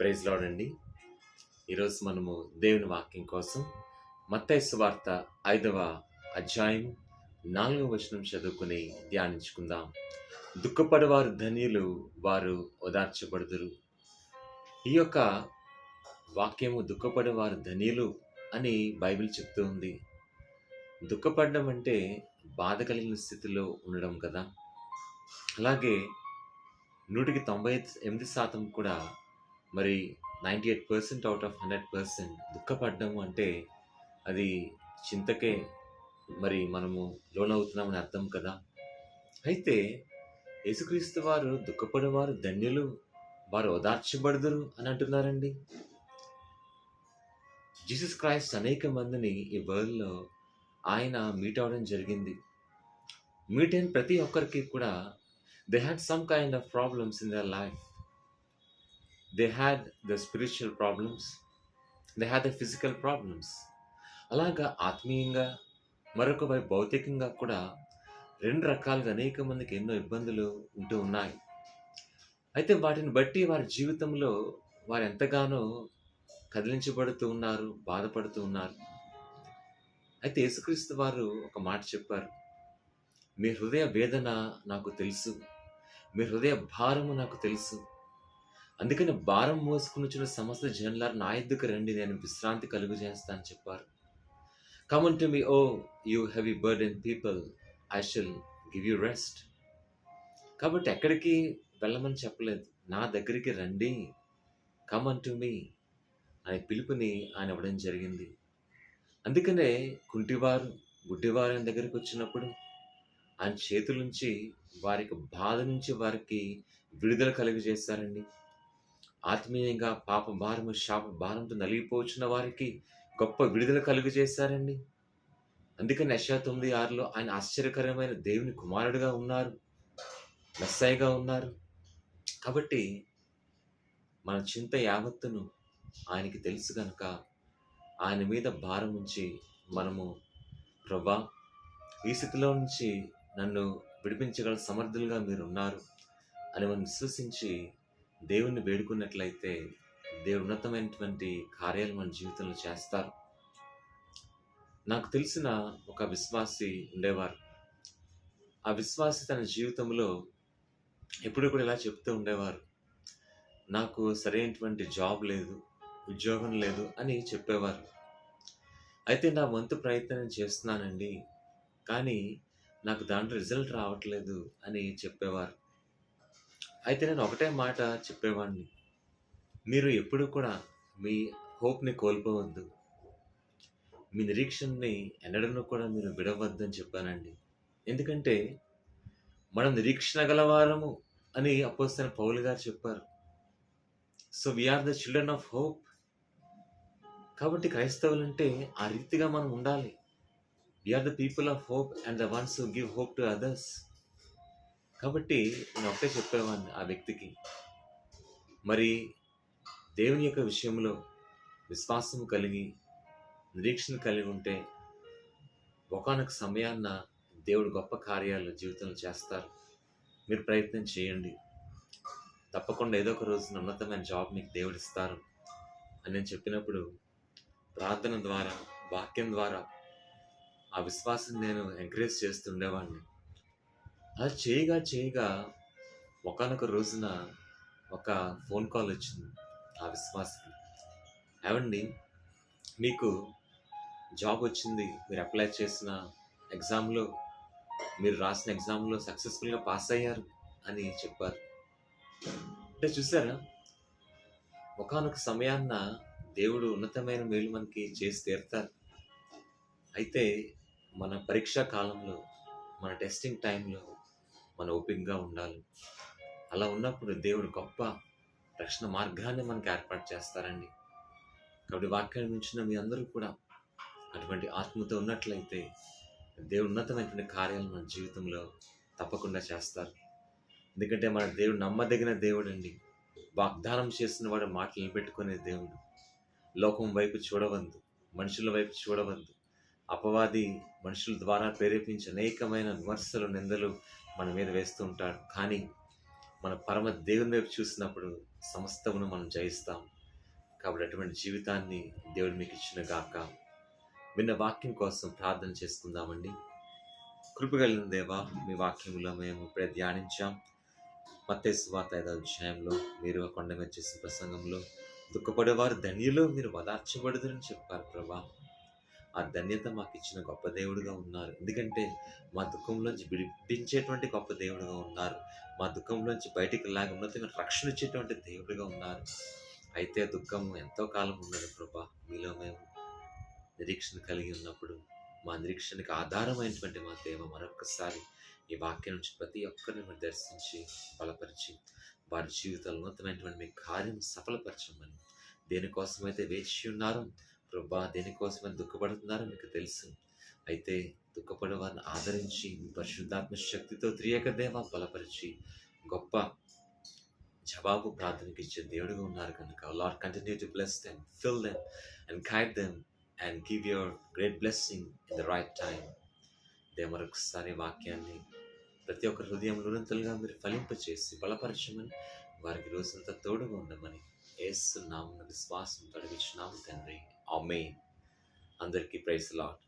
Praise లాడండి. ఈరోజు మనము దేవుని వాక్యం కోసం మత్తైసు వార్త ఐదవ అధ్యాయం నాలుగవ వచనం చదువుకుని ధ్యానించుకుందాం. దుఃఖపడవారు ధన్యులు వారు ఓదార్చబడుదురు. ఈ యొక్క వాక్యము దుఃఖపడేవారు ధన్యులు అని బైబిల్ చెప్తూ ఉంది. దుఃఖపడడం అంటే బాధ కలిగిన స్థితిలో ఉండడం కదా. అలాగే నూటికి తొంభై ఎనిమిది శాతం కూడా మరి ninety eight percent out of hundred percent దుఃఖపడ్డం అంటే అది చింతకే మరి మనము లోనవుతున్నామని అర్థం కదా? అయితే యేసుక్రీస్తు వారు దుఃఖపడేవారు ధన్యులు వారు ఓదార్చబడదురు అని అంటున్నారండి. జీసస్ క్రైస్ట్ అనేక మందిని ఈ వరల్డ్లో ఆయన మీట్ అవడం జరిగింది. మీట్ అయిన ప్రతి ఒక్కరికి కూడా they had some kind of problems in their life they had the spiritual problems they had the physical problems అలాగా ఆత్మీయంగా మరొక వైపు భౌతికంగా కూడా రెండు రకాలుగా అనేక మందికి ఎన్నో ఇబ్బందులు ఉంటూ ఉన్నాయి. అయితే వాటిని బట్టి వారి జీవితంలో వారు ఎంతగానో కదిలించబడుతూ ఉన్నారు బాధపడుతూ ఉన్నారు. అయితే యేసుక్రీస్తు వారు ఒక మాట చెప్పారు. మీ హృదయ వేదన నాకు తెలుసు. మీ హృదయ భారము నాకు తెలుసు. అందుకని భారం మోసుకుని సమస్త జనులారు నా ఎద్దుకు రండి నేను విశ్రాంతి కలుగు చేస్తాను చెప్పారు. Come on to me O you heavy burden and people I shall give you rest కాబట్టి ఎక్కడికి వెళ్ళమని చెప్పలేదు. నా దగ్గరికి రండి. కమన్ టు మీ అనే పిలుపుని ఆయన ఇవ్వడం జరిగింది. అందుకనే కుంటివారు గుడ్డివారు ఆయన దగ్గరికి వచ్చినప్పుడు ఆయన చేతుల నుంచి వారికి బాధ నుంచి వారికి విడుదల కలుగజేశారండి. ఆత్మీయంగా పాప భారము శాప భారంతో నలిగిపోచున్న వారికి గొప్ప విడుదల కలుగజేశారండి అందుకని యశా తొమ్మిది ఆరులో ఆయన ఆశ్చర్యకరమైన దేవుని కుమారుడుగా ఉన్నారు మెస్సాయిగా ఉన్నారు. కాబట్టి మన చింత యావత్తును ఆయనకి తెలుసు కనుక ఆయన మీద భారం ఉంచి మనము ప్రభా ఈ స్థితిలో నుంచి నన్ను విడిపించగల సమర్థులుగా మీరు ఉన్నారు అని మనం విశ్వసించి దేవుణ్ణి వేడుకున్నట్లయితే దేవుడు ఉన్నతమైనటువంటి కార్యాలు మన జీవితంలో చేస్తారు. నాకు తెలిసిన ఒక విశ్వాసి ఉండేవారు. ఆ విశ్వాసి తన జీవితంలో ఎప్పుడు కూడా ఇలా చెప్తూ ఉండేవారు. నాకు సరైనటువంటి జాబ్ లేదు ఉద్యోగం లేదు అని చెప్పేవారు. అయితే నా వంతు ప్రయత్నం చేస్తున్నానండి కానీ నాకు దాంట్లో రిజల్ట్ రావట్లేదు అని చెప్పేవారు. అయితే నేను ఒకటే మాట చెప్పేవాడిని మీరు ఎప్పుడు కూడా మీ హోప్ని కోల్పోవద్దు. మీ నిరీక్షణని ఎన్నడను కూడా మీరు విడవద్దని చెప్పానండి. ఎందుకంటే మనం నిరీక్షణ గలవారము అని అపోస్తున్న పౌలు గారు చెప్పారు. So we are the children of hope కాబట్టి క్రైస్తవులు అంటే ఆ రీతిగా మనం ఉండాలి. We are the people of hope and the ones give hope to others కాబట్టి నేను ఒకటే చెప్పేవాడిని ఆ వ్యక్తికి. మరి దేవుని యొక్క విషయంలో విశ్వాసం కలిగి నిరీక్షణ కలిగి ఉంటే ఒకనొక సమయాన్న దేవుడు గొప్ప కార్యాలు జీవితంలో చేస్తారు. మీరు ప్రయత్నం చేయండి. తప్పకుండా ఏదో ఒక రోజున ఉన్నతమైన జాబ్ మీకు దేవుడు ఇస్తారు అని నేను చెప్పినప్పుడు ప్రార్థన ద్వారా వాక్యం ద్వారా ఆ విశ్వాసం నేను ఎంకరేజ్ చేస్తుండేవాడిని అలా చేయగా చేయగా ఒకనొక రోజున ఒక ఫోన్ కాల్ వచ్చింది ఆ విశ్వాసకి. ఏమండి మీకు జాబ్ వచ్చింది మీరు అప్లై చేసిన ఎగ్జామ్లో మీరు రాసిన ఎగ్జామ్లో సక్సెస్ఫుల్గా పాస్ అయ్యారు అని చెప్పారు. అంటే చూసారా? ఒకనొక సమయాన్న దేవుడు ఉన్నతమైన మేలు మనకి చేసి తీరుతారు. అయితే మన పరీక్షా కాలంలో మన టెస్టింగ్ టైంలో మన ఓపికగా ఉండాలి. అలా ఉన్నప్పుడు దేవుడు గొప్ప రక్షణ మార్గాన్ని మనకి ఏర్పాటు చేస్తారండి. కాబట్టి వాక్యాన్ని మించిన మీ అందరూ కూడా అటువంటి ఆత్మతో ఉన్నట్లయితే దేవుడు ఉన్నతమైనటువంటి కార్యాలు మన జీవితంలో తప్పకుండా చేస్తారు. ఎందుకంటే మన దేవుడు నమ్మదగిన దేవుడు అండి వాగ్దానం చేసిన వాడు మాటలు నిలబెట్టుకునే దేవుడు. లోకం వైపు చూడవద్దు మనుషుల వైపు చూడవద్దు. అపవాది మనుషుల ద్వారా ప్రేరేపించి అనేకమైన విమర్శలు నిందలు మన మీద వేస్తూ ఉంటాడు. కానీ మన పరమ దేవుని వైపు చూసినప్పుడు సమస్తమును మనం జయిస్తాం. కాబట్టి అటువంటి జీవితాన్ని దేవుడు మీకు ఇచ్చిన గాక. విన్న వాక్యం కోసం ప్రార్థన చేసుకుందామండి. కృపగలిగిన దేవా మీ వాక్యంలో మేము ఇప్పుడే ధ్యానించాం. మత్తే వార్త ఐదో అధ్యాయంలో మీరు కొండ మీద చేసిన ప్రసంగంలో దుఃఖపడేవారు ధన్యులు మీరు వదార్చబడదని చెప్పారు ప్రభా. ఆ ధన్యత మాకు ఇచ్చిన గొప్ప దేవుడుగా ఉన్నారు. ఎందుకంటే మా దుఃఖంలోంచి విడిపించేటువంటి గొప్ప దేవుడుగా ఉన్నారు. మా దుఃఖంలోంచి బయటికి లాగా ఉన్నతమైన రక్షణ ఇచ్చేటువంటి దేవుడుగా ఉన్నారు. అయితే దుఃఖం ఎంతో కాలం ఉన్నది ప్రభా. మీలో మేము నిరీక్షణ కలిగి ఉన్నప్పుడు మా నిరీక్షణకి ఆధారమైనటువంటి మా దేవ మరొకసారి ఈ వాక్యం నుంచి ప్రతి ఒక్కరిని మీరు దర్శించి బలపరిచి వారి జీవితాలు ఉన్నతమైనటువంటి మీ కార్యం సఫలపరచమని దేనికోసమైతే వేచి ఉన్నారో ప్రభా దేనికోసమని దుఃఖపడుతున్నారో? మీకు తెలుసు. అయితే దుఃఖపడే వారిని ఆదరించి మీ పరిశుద్ధాత్మ శక్తితో త్రియక దేవ బలపరిచి గొప్ప జవాబు ప్రార్థనకి ఇచ్చే దేవుడుగా ఉన్నారు కనుక. Lord continue to bless them fill them and guide them and give your great blessing in the right time they మరొకసారి వాక్యాన్ని ప్రతి ఒక్క హృదయంలో నిరంతరంగా మీరు ఫలింపచేసి బలపరచమని వారికి రోజంతా తోడుగా ఉండమని ఏస్తున్నాము విశ్వాసం తొలగించున్నాము తండ్రి. ఆమె అందరికీ ప్రైస్ లాట్